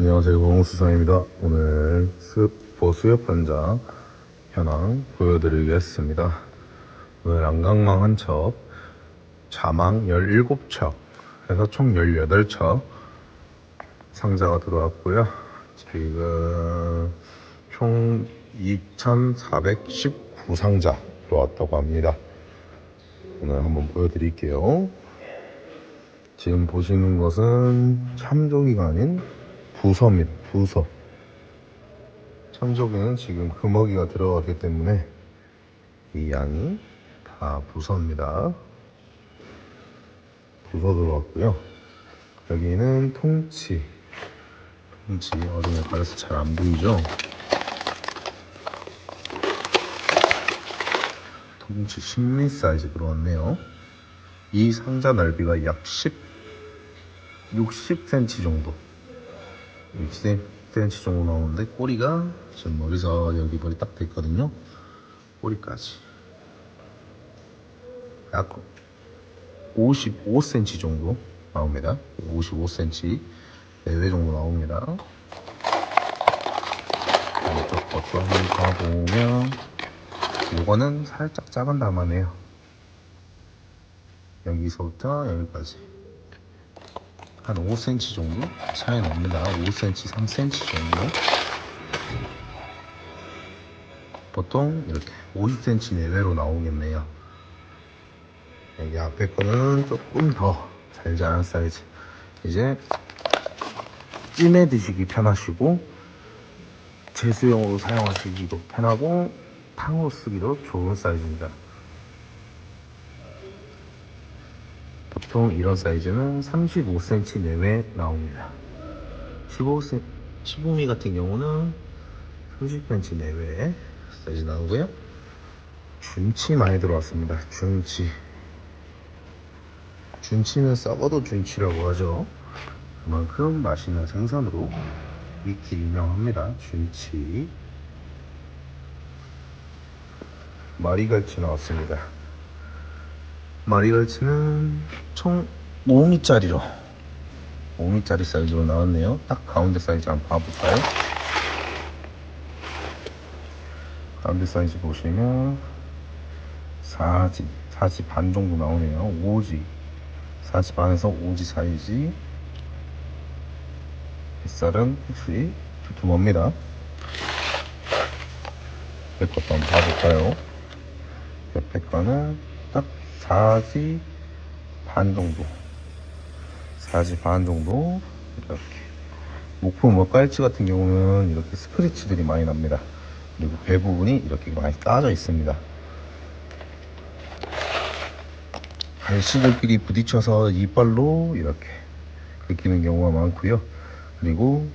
안녕하세요. 공수상입니다. 오늘 스포 수협 현장 현황 보여드리겠습니다. 오늘 안강망 한척 자망 17척 해서 총 18척 상자가 들어왔고요. 지금 총 2419상자 들어왔다고 합니다. 오늘 한번 보여드릴게요. 지금 보시는 것은 참조기가 아닌 부서입니다. 부서. 참조기는 지금 금어기가 들어갔기 때문에 이 양이 다 부서입니다. 부서 들어갔고요. 여기는 통치. 통치 어둠에 가려서 잘 안 보이죠? 통치 10미 사이즈 들어왔네요. 이 상자 넓이가 약 10, 60cm 정도. 60cm 정도 나오는데 꼬리가 지금 머리서 여기 머리 딱 됐거든요. 꼬리까지. 약 55cm 정도 나옵니다. 55cm 내외 정도 나옵니다. 이쪽 것도 한번 가보면 이거는 살짝 작은 담아네요. 여기서부터 여기까지 한 5cm 정도 차이 납니다. 5cm, 3cm 정도. 보통 이렇게 50cm 내외로 나오겠네요. 여기 앞에 거는 조금 더 잘 자란 사이즈. 이제 찜해 드시기 편하시고 제수용으로 사용하시기도 편하고 탕으로 쓰기도 좋은 사이즈입니다. 보통 이런 사이즈는 35cm 내외 나옵니다. 15cm, 15mm 같은 경우는 30cm 내외 사이즈 나오고요. 준치 많이 들어왔습니다. 준치. 준치는 썩어도 준치라고 하죠. 그만큼 맛있는 생선으로 익히 유명합니다. 준치. 마리갈치 나왔습니다. 마리갈치는 총 5미짜리로. 5미짜리 사이즈로 나왔네요. 딱 가운데 사이즈 한번 봐볼까요? 가운데 사이즈 보시면 4지 4지 반 정도 나오네요. 5지. 4지 반에서 5지 사이즈. 뱃살은 확실히 두툼합니다. 옆에 것도 한번 봐볼까요? 옆에 거는 딱 4지 반 정도. 4지 반 정도 이렇게. 목품 먹갈치 같은 경우는 이렇게 스크래치들이 많이 납니다. 그리고 배 부분이 이렇게 많이 따져 있습니다. 갈치들끼리 부딪혀서 이빨로 이렇게 긁히는 경우가 많고요. 그리고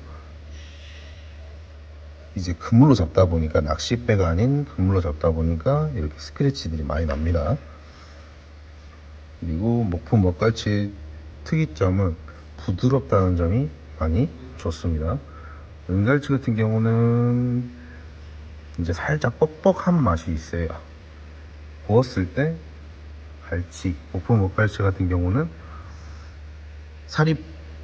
이제 그물로 잡다 보니까 낚싯배가 아닌 그물로 잡다 보니까 이렇게 스크래치들이 많이 납니다 그리고 목포 먹갈치의 특이점은 부드럽다는 점이 많이 좋습니다. 은갈치 같은 경우는 이제 살짝 뻑뻑한 맛이 있어요. 구웠을 때 갈치, 목포 먹갈치 같은 경우는 살이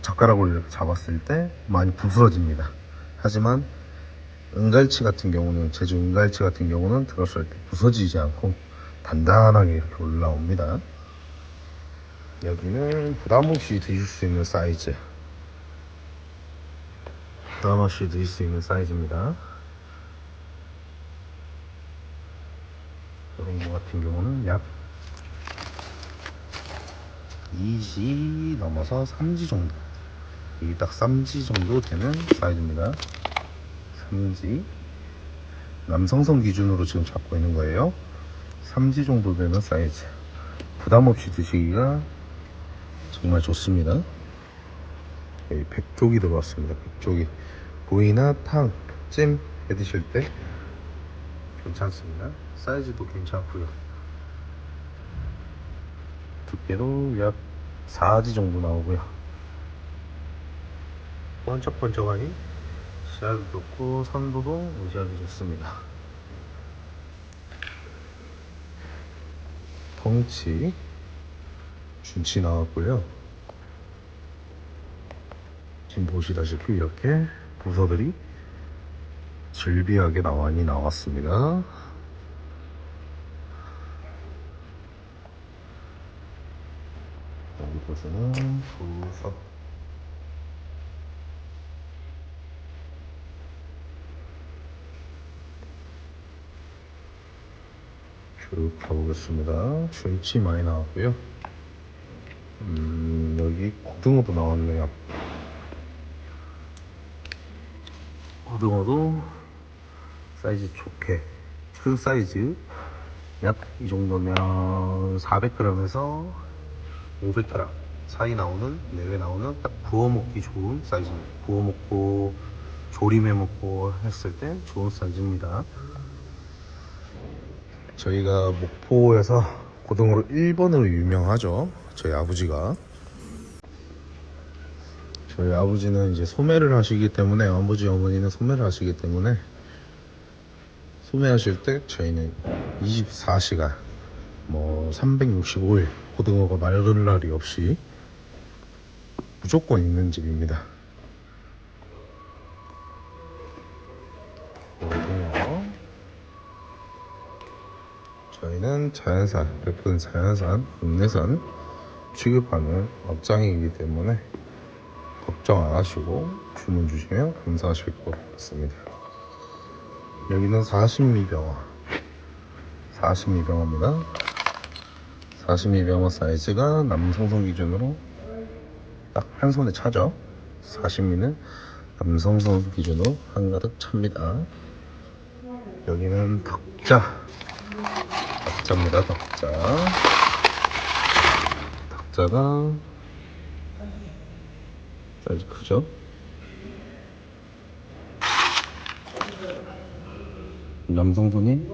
젓가락으로 잡았을 때 많이 부스러집니다. 하지만 은갈치 같은 경우는 제주 은갈치 같은 경우는 들었을 때 부서지지 않고 단단하게 이렇게 올라옵니다. 여기는 부담 없이 드실 수 있는 사이즈. 부담 없이 드실 수 있는 사이즈입니다. 이런 거 같은 경우는 약 2지 넘어서 3지 정도. 이게 딱 3지 정도 되는 사이즈입니다. 3지. 남성성 기준으로 지금 잡고 있는 거예요. 3지 정도 되는 사이즈. 부담 없이 드시기가 정말 좋습니다. 여기 백조기 들어왔습니다. 백조기 구이나 탕, 찜 해드실 때 괜찮습니다. 사이즈도 괜찮고요. 두께도 약 4지 정도 나오고요. 번쩍번쩍하니 씨알도 좋고 선도도 무시하기 좋습니다. 덩치 준치 나왔고요. 지금 보시다시피 이렇게 부서들이 즐비하게 나와니 나왔습니다. 여기 보시면 부서 쭉 가보겠습니다. 줄치 많이 나왔고요. 음, 여기 고등어도 나왔네요. 고등어도 사이즈 좋게 큰 사이즈 약 이 정도면 400g에서 500g 사이 나오는 내외 나오는 딱 구워 먹기 좋은 사이즈입니다. 구워 먹고 조림해 먹고 했을 때 좋은 사이즈입니다. 저희가 목포에서 고등어로 1번으로 유명하죠. 저희 아버지가. 저희 아버지는 이제 소매를 하시기 때문에 아버지 어머니는 소매를 하시기 때문에 소매하실 때 저희는 24시간 뭐 365일 고등어가 마를 날이 없이 무조건 있는 집입니다. 저희는 자연산, 100% 자연산, 국내산 취급하는 업장이기 때문에 걱정 안 하시고 주문 주시면 감사하실 것 같습니다. 여기는 40미병어 40미병어입니다. 40미병어 사이즈가 남성성 기준으로 딱 한 손에 차죠. 40미는 남성성 기준으로 한가득 찹니다. 여기는 덕자. 덕자입니다 덕자 덕자가 사이즈 크죠 남성분이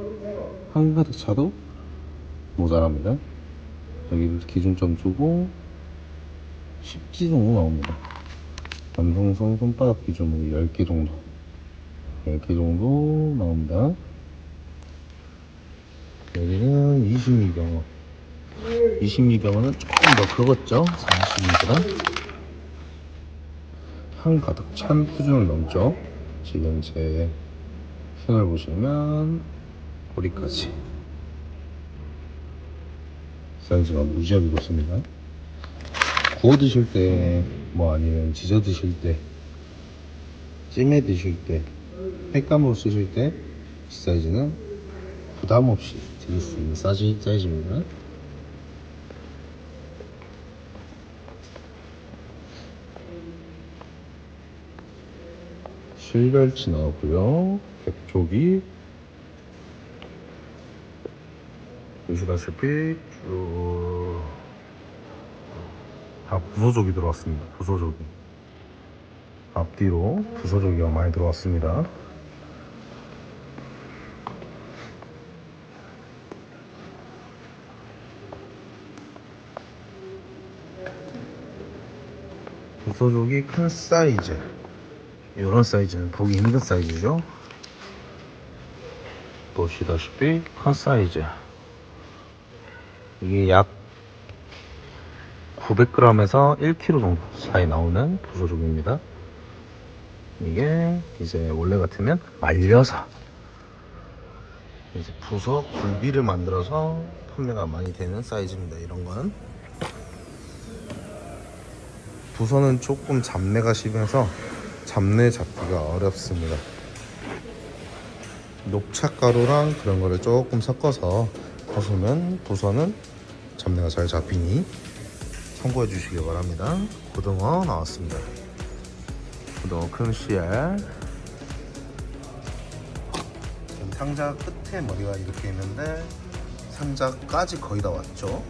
한가득 차도 모자랍니다. 여기 기준점 주고 10기 정도 나옵니다. 남성선 손바닥 기준으로 10개 정도 10개 정도 나옵니다. 여기는 22경어 22경어는 조금 더 크겠죠? 40미보다 한가득 찬 수준을 넘죠? 지금 제 손을 보시면 꼬리까지 사이즈가 무지하게 좋습니다 구워 드실 때 뭐 아니면 지져 드실 때 찜해 드실 때 횟감으로 쓰실 때 이 사이즈는 부담 없이 드릴 수 있는 사이즈, 사이즈입니다 실갈치 나오고요. 백조기 보시다시피 쭉다 부서조기 들어왔습니다. 부서조기 앞뒤로 부서조기가 많이 들어왔습니다. 부서조기 큰 사이즈 이런 사이즈는 보기 힘든 사이즈죠. 보시다시피 큰 사이즈. 이게 약 900g에서 1kg 정도 사이 나오는 부소족입니다. 이게 이제 원래 같으면 말려서 이제 부서 굴비를 만들어서 판매가 많이 되는 사이즈입니다. 이런 건 부서는 조금 잡내가 심해서 잡내 잡기가 어렵습니다. 녹차가루랑 그런 거를 조금 섞어서 하시면 부서는 잡내가 잘 잡히니 참고해 주시기 바랍니다. 고등어 나왔습니다. 고등어 큰 씨알. 상자 끝에 머리가 이렇게 있는데 상자까지 거의 다 왔죠.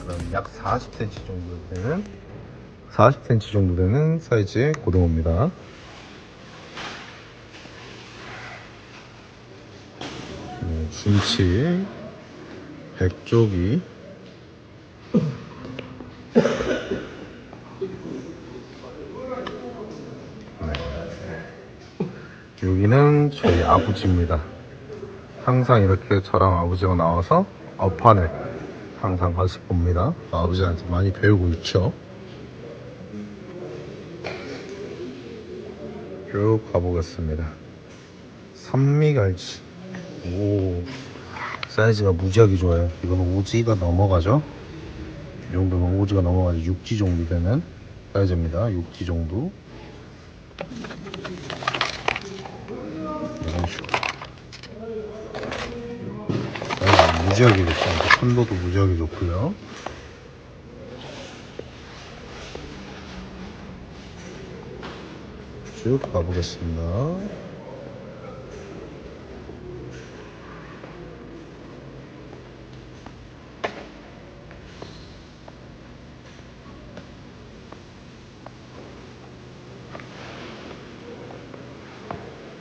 그럼 약 40cm 정도 되는 40cm 정도 되는 사이즈의 고등어입니다. 네, 준치, 백조기, 네. 여기는 저희 아버지입니다. 항상 이렇게 저랑 아버지가 나와서 어판을 항상 같이 봅니다. 아버지한테 많이 배우고 있죠. 쭉 가보겠습니다. 산미갈치. 오, 사이즈가 무지하게 좋아요. 이거는 오지가 넘어가죠? 이 정도면 오지가 넘어가죠. 육지 정도 되는 사이즈입니다. 육지 정도. 이런 식으로. 무지하게 좋습니다. 선도도 무지하게 좋고요. 쭉 가보겠습니다.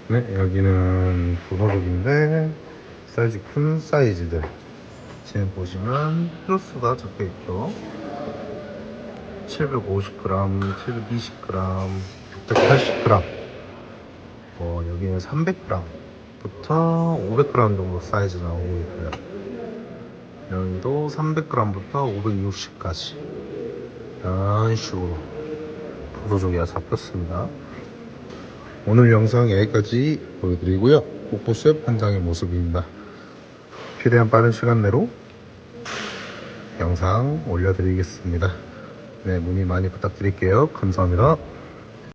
네, 여기는 도너룩인데 사이즈 큰 사이즈들 지금 보시면 플러스가 적혀 있죠. 750g, 720g, 680g. 어, 여기는 300g부터 500g 정도 사이즈 나오고 있고요. 여기도 300g부터 560까지. 이런 식으로 포도조개가 잡혔습니다. 오늘 영상 여기까지 보여드리고요. 폭포수협 현장의 모습입니다. 최대한 빠른 시간 내로 영상 올려드리겠습니다. 네, 문의 많이 부탁드릴게요. 감사합니다.